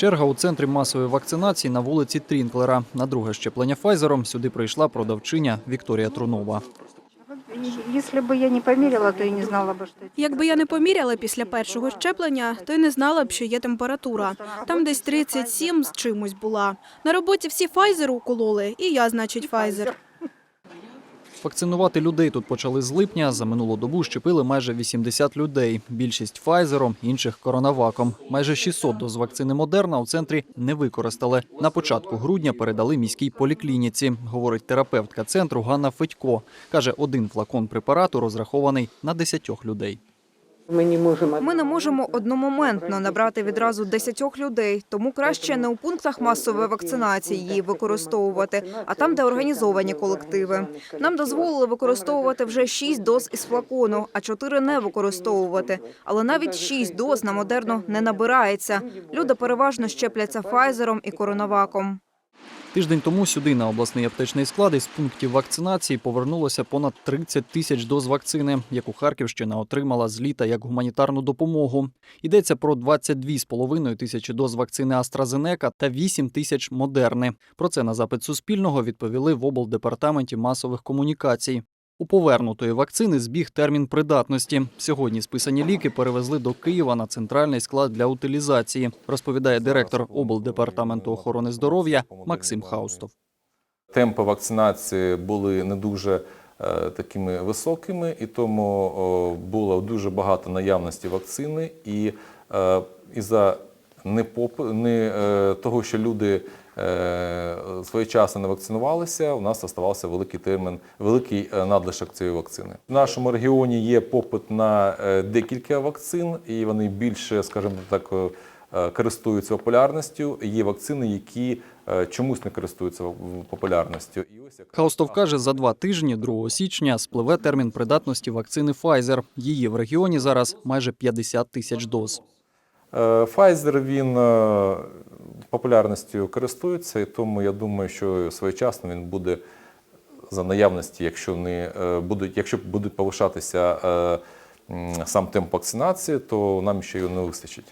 Черга у центрі масової вакцинації на вулиці Трінклера. На друге щеплення Файзером сюди прийшла продавчиня Вікторія Трунова. Если бы я не померила, то и не знала бы, что это. Якби я не поміряла після першого щеплення, то й не знала б, що є температура. Там десь 37 з чимось була. На роботі всі Файзер укололи, і я, значить, Файзер. Вакцинувати людей тут почали з липня. За минулу добу щепили майже 80 людей. Більшість Файзером, інших коронаваком. Майже 600 доз вакцини Модерна у центрі не використали. На початку грудня передали міській поліклініці, говорить терапевтка центру Ганна Федько. Каже, один флакон препарату розрахований на 10 людей. Ми не можемо Ми не можемо одномоментно набрати відразу 10 людей, тому краще не у пунктах масової вакцинації її використовувати, а там, де організовані колективи. Нам дозволили використовувати вже 6 доз із флакону, а 4 не використовувати. Але навіть 6 доз на модерну не набирається. Люди переважно щепляться Файзером і коронаваком. Тиждень тому сюди на обласний аптечний склад із пунктів вакцинації повернулося понад 30 тисяч доз вакцини, яку Харківщина отримала з літа як гуманітарну допомогу. Йдеться про 22,5 тисячі доз вакцини AstraZeneca та 8 тисяч Модерни. Про це на запит Суспільного відповіли в облдепартаменті масових комунікацій. У повернутої вакцини збіг термін придатності. Сьогодні списані ліки перевезли до Києва на центральний склад для утилізації, розповідає директор облдепартаменту охорони здоров'я Максим Хаустов. Темпи вакцинації були не дуже е, такими високими, і тому було дуже багато наявності вакцини. І е, із-за не, не е, того, що люди е, своєчасно не вакцинувалися, у нас оставався великий термін, великий е, надлишок цієї вакцини. В нашому регіоні є попит на е, декілька вакцин, і вони більше, скажімо так, е, користуються популярністю. Є вакцини, які чомусь не користуються популярністю. І ось як Хаустов каже, за два тижні, 2 січня, спливе термін придатності вакцини Pfizer. Її в регіоні зараз майже 50 тисяч доз. Е, Pfizer, він е, популярністю користується, і тому я думаю, що своєчасно він буде за наявності, якщо не е, будуть, якщо будуть повишатися сам темп вакцинації, то нам ще його не вистачить.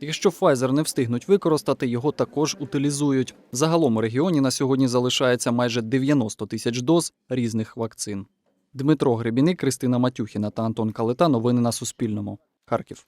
Якщо Pfizer не встигнуть використати, його також утилізують. Загалом у регіоні на сьогодні залишається майже 90 тисяч доз різних вакцин. Дмитро Гребіник, Кристина Матюхіна та Антон Калита. Новини на Суспільному. Харків.